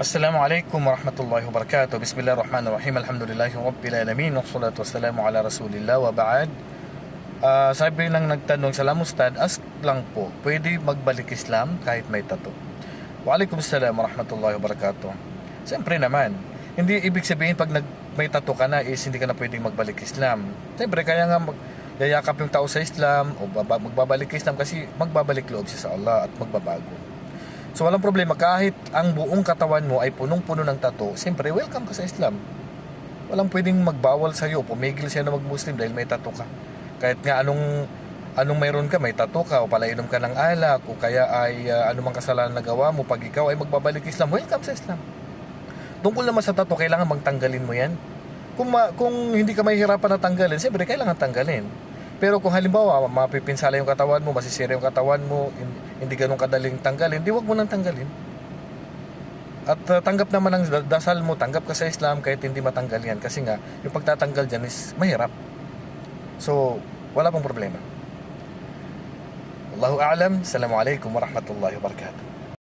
Assalamualaikum warahmatullahi wabarakatuh. Bismillahirrahmanirrahim. Alhamdulillahi rabbil alamin. Wassalatu wassalamu ala Rasulillah wa ba'd. Ah, sabi lang nagtanong sa Ustad, ask lang po, pwede magbalik Islam kahit may tato? Waalaikumsalam warahmatullahi wabarakatuh. Siyempre naman, hindi ibig sabihin pag nag, may tato ka na is hindi ka na pwedeng magbalik Islam. Siyempre, kaya nga mag, yayakap yung tao sa Islam o baba, magbabalik Islam kasi magbabalik loob siya sa Allah at magbabago. So walang problema kahit ang buong katawan mo ay punong-puno ng tato, siyempre welcome ka sa Islam. Walang pwedeng magbawal sa iyo, pumigil siya na mag-Muslim dahil may tato ka. Kahit nga anong anong mayroon ka, may tato ka o palainom ka ng alak o kaya ay uh, anumang kasalanan na gawa mo pag ikaw ay magbabalik Islam, welcome sa Islam. Tungkol naman sa tato, kailangan bang tanggalin mo yan? Kung, ma- kung hindi ka mahihirapan na tanggalin, siyempre kailangan tanggalin. Pero kung halimbawa, mapipinsala yung katawan mo, masisira yung katawan mo, hin- hindi ganun kadaling tanggalin, di wag mo nang tanggalin. At uh, tanggap naman ang da- dasal mo, tanggap ka sa Islam kahit hindi matanggal yan. Kasi nga, yung pagtatanggal dyan is mahirap. So, wala pong problema. Wallahu a'lam. Assalamualaikum warahmatullahi wabarakatuh.